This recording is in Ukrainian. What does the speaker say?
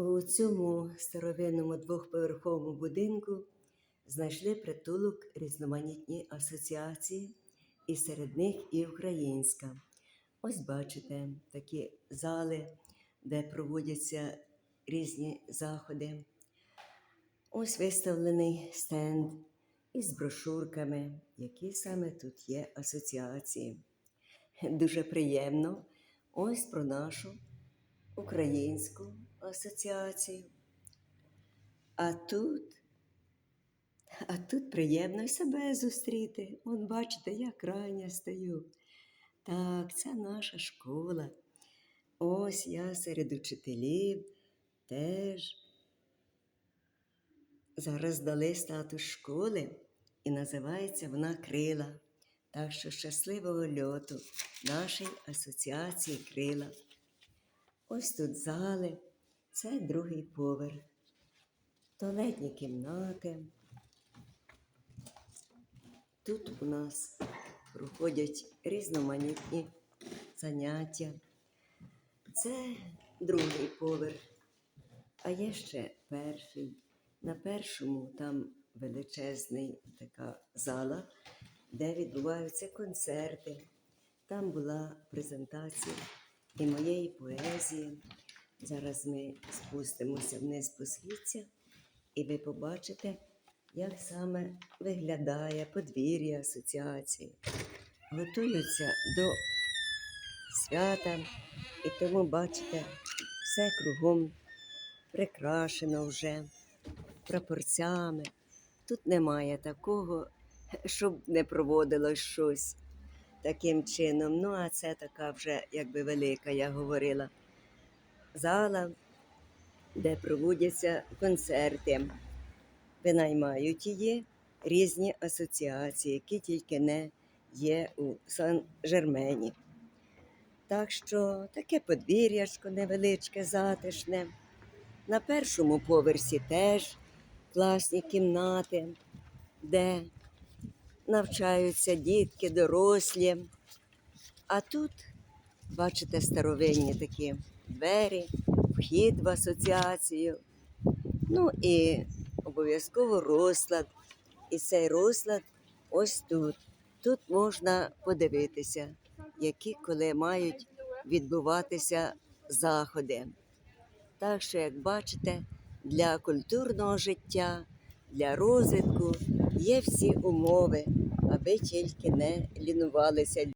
У цьому старовинному двохповерховому будинку знайшли притулок різноманітні асоціації, і серед них і українська. Ось бачите такі зали, де проводяться різні заходи. Ось виставлений стенд із брошурками, які саме тут є асоціації. Дуже приємно. Ось про нашу українську асоціацію. А тут, а тут приємно себе зустріти. От бачите, я крайня стою. Так, це наша школа. Ось я серед учителів теж. Зараз дали статус школи і називається вона Крила. Так що щасливого льоту нашій асоціації Крила. Ось тут зали, це другий поверх, туалетні кімнати. Тут у нас проходять різноманітні заняття. Це другий поверх, а є ще перший. На першому там величезний така зала, де відбуваються концерти. Там була презентація і моєї поезії. Зараз ми спустимося вниз по східцях, і ви побачите, як саме виглядає подвір'я асоціації. Готуються до свята, і тому бачите, все кругом прикрашено вже прапорцями. Тут немає такого, щоб не проводилось щось таким чином. Ну, а це така вже якби велика, я говорила, зала, де проводяться концерти. Винаймають її різні асоціації, які тільки не є у Сан-Жермені. Так що таке подвір'ячко невеличке, затишне. На першому поверсі теж класні кімнати, де навчаються дітки, дорослі. А тут, бачите, старовинні такі двері, вхід в асоціацію. Ну і обов'язково розклад. І цей розклад ось тут. Тут можна подивитися, які коли мають відбуватися заходи. Так що, як бачите, для культурного життя, для розвитку є всі умови, аби тільки не лінувалися